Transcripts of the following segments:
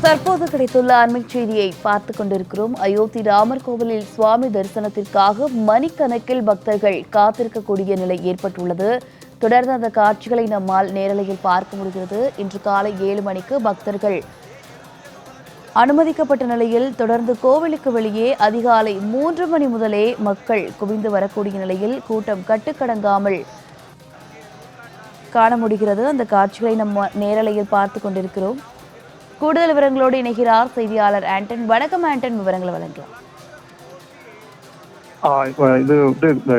தற்போது கிடைத்துள்ள அண்மை செய்தியை பார்த்துக் கொண்டிருக்கிறோம். அயோத்தி ராமர் கோவிலில் சுவாமி தரிசனத்திற்காக மணிக்கணக்கில் பக்தர்கள் காத்திருக்கக்கூடிய நிலை ஏற்பட்டுள்ளது. தொடர்ந்து அந்த காட்சிகளை நம்மால் நேரலையில் பார்க்க முடிகிறது. இன்று காலை ஏழு மணிக்கு பக்தர்கள் அனுமதிக்கப்பட்ட நிலையில் தொடர்ந்து கோவிலுக்கு வெளியே அதிகாலை மூன்று மணி முதலே மக்கள் குவிந்து வரக்கூடிய நிலையில் கூட்டம் கட்டுக்கடங்காமல் காண முடிகிறது. அந்த காட்சிகளை நம்ம நேரலையில் பார்த்து கொண்டிருக்கிறோம். கூடுதல் விவரங்களோடு இணைகிறார் செய்தியாளர் ஆண்டன். வணக்கம் ஆண்டன் விவரங்களை வழங்கலாம். இது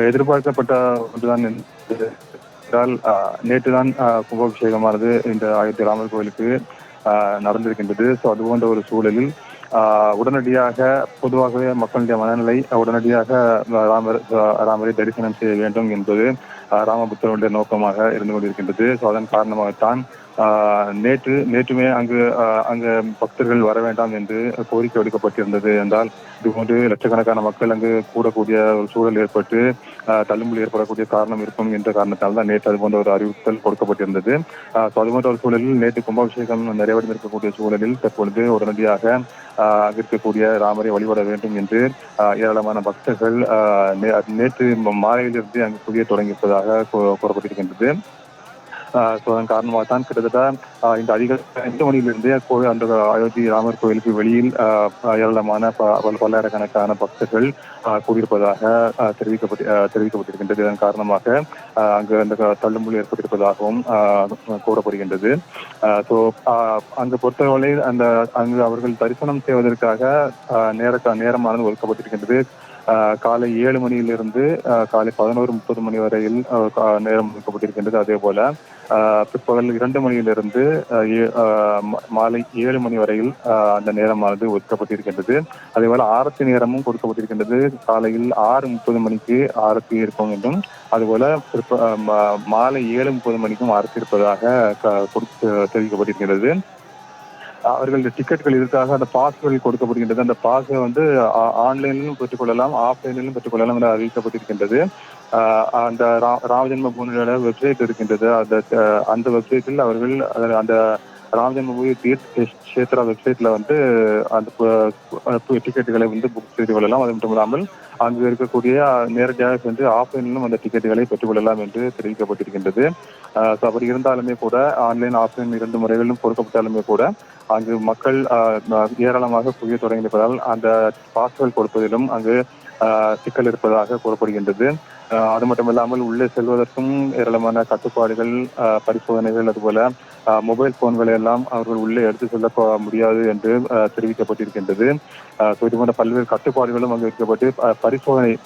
எதிர்பார்க்கப்பட்ட ஒன்றுதான் என்றால் நேற்று தான் கும்பாபிஷேகமானது இந்த ஆயிரத்தி ராமர் கோவிலுக்கு ஆஹ் நடந்திருக்கின்றது. ஸோ அது போன்ற ஒரு சூழலில் ஆஹ் உடனடியாக பொதுவாகவே மக்களுடைய மனநிலை உடனடியாக ராமர் ராமரை தரிசனம் செய்ய வேண்டும் என்பது ராமபுத்தருடைய நோக்கமாக இருந்து கொண்டிருக்கின்றது. ஸோ அதன் காரணமாகத்தான் நேற்று நேற்றுமே அங்கு அங்கு பக்தர்கள் வர வேண்டாம் என்று கோரிக்கை விடுக்கப்பட்டிருந்தது என்றால் இதுபோன்று லட்சக்கணக்கான மக்கள் அங்கு கூடக்கூடிய ஒரு சூழல் ஏற்பட்டு தள்ளுமுள் ஏற்படக்கூடிய காரணம் இருக்கும் என்ற காரணத்தால் தான் நேற்று அது போன்ற ஒரு அறிவித்தல் கொடுக்கப்பட்டிருந்தது. ஸோ அது போன்ற ஒரு சூழலில் நேற்று கும்பாபிஷேகம் நிறைவடைந்திருக்கக்கூடிய சூழலில் தற்பொழுது உடனடியாக இருக்கக்கூடிய ராமரை வழிபட வேண்டும் என்று ஏராளமான பக்தர்கள் நே- நேற்று மாலையிலிருந்து அங்கு புதிய தொடங்கியிருப்பதாக இருப்பதாக கூறப்பட்டிருக்கின்றது ஆஹ் அதன் காரணமாக தான் கிட்டத்தட்ட இந்த அதிக எட்டு மணியிலிருந்தே கோவில் அந்த அயோத்தி ராமர் கோயிலுக்கு வெளியில் ஏராளமான ப- பல- பல்லாயிரக்கணக்கான பக்தர்கள் ஆஹ் கூடியிருப்பதாக தெரிவிக்கப்பட்டு தெரிவிக்கப்பட்டிருக்கின்றது. இதன் காரணமாக அங்கு அந்த தள்ளுமொழி ஏற்பட்டிருப்பதாகவும் ஆஹ் கூறப்படுகின்றது. ஸோ அங்கு பொறுத்தவரை அந்த அங்கு அவர்கள் தரிசனம் செய்வதற்காக நேர நேரமானது ஒதுக்கப்பட்டிருக்கின்றது. காலை ஏழு மணியிலிருந்து காலை பதினோரு முப்பது மணி வரையில் நேரம் ஒதுக்கப்பட்டிருக்கின்றது. அதே போல பிற்பகல் இரண்டு மணியிலிருந்து ஏ- ஆஹ் மாலை ஏழு மணி வரையில் அந்த நேரமானது ஒதுக்கப்பட்டிருக்கின்றது. அதே போல ஆரத்தி நேரமும் கொடுக்கப்பட்டிருக்கின்றது. காலையில் ஆறு முப்பது மணிக்கு ஆரத்தி இருக்கும் என்றும் அதுபோல மா- மாலை ஏழு முப்பது மணிக்கும் ஆரத்தி இருப்பதாக க- அவர்களுடைய டிக்கெட்டுகள் இதற்காக அந்த பாஸ்கள் கொடுக்கப்படுகின்றது? அந்த பாஸை வந்து ஆ- ஆன்லைனிலும் பெற்றுக்கொள்ளலாம் ஆஃப்லைனிலும் பெற்றுக்கொள்ளலாம் என அறிவிக்கப்பட்டிருக்கின்றது. ஆஹ் அந்த ரா- ராமஜென்ம பூமியோட வெப்சைட் இருக்கின்றது. அந்த அஹ், அந்த வெப்சைட்டில் அவர்கள் அந்த ராமஜென்ம பூமி தீர்த் கஷேத்ரா வெப்சைட்ல வந்து அந்த பு- டிக்கெட்டுகளை வந்து புக் செய்து கொள்ளலாம். அது மட்டும் இல்லாமல் அங்கு இருக்கக்கூடிய நேரடியாக சென்று ஆஃப்லைனிலும் அந்த டிக்கெட்டுகளை பெற்றுக்கொள்ளலாம் என்று தெரிவிக்கப்பட்டிருக்கின்றது. ஸோ அப்படி இருந்தாலுமே கூட ஆன்லைன் ஆஃப்லைன் இரண்டு முறைகளிலும் கொடுக்கப்பட்டாலுமே கூட அங்கு மக்கள் ஏராளமாக குவிய தொடங்கியிருப்பதால் அந்த பாஸ்கள் கொடுப்பதிலும் அங்கு சிக்கல் இருப்பதாக கூறப்படுகின்றது. அது மட்டும் இல்லாமல் உள்ளே செல்வதற்கும் ஏராளமான கட்டுப்பாடுகள் பரிசோதனைகள் அதுபோல மொபைல் போன்களை எல்லாம் அவர்கள் உள்ளே எடுத்து செல்ல முடியாது என்று தெரிவிக்கப்பட்டிருக்கின்றது. ஆஹ் இது போன்ற பல்வேறு கட்டுப்பாடுகளும் அங்கு வைக்கப்பட்டு பரிசோதனை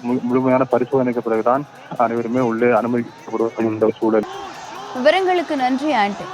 முழுமையான பரிசோதனைக்கு பிறகுதான் அனைவருமே உள்ளே அனுமதிக்கப்படுவது இந்த சூழல். விவரங்களுக்கு நன்றி ஆண்டன்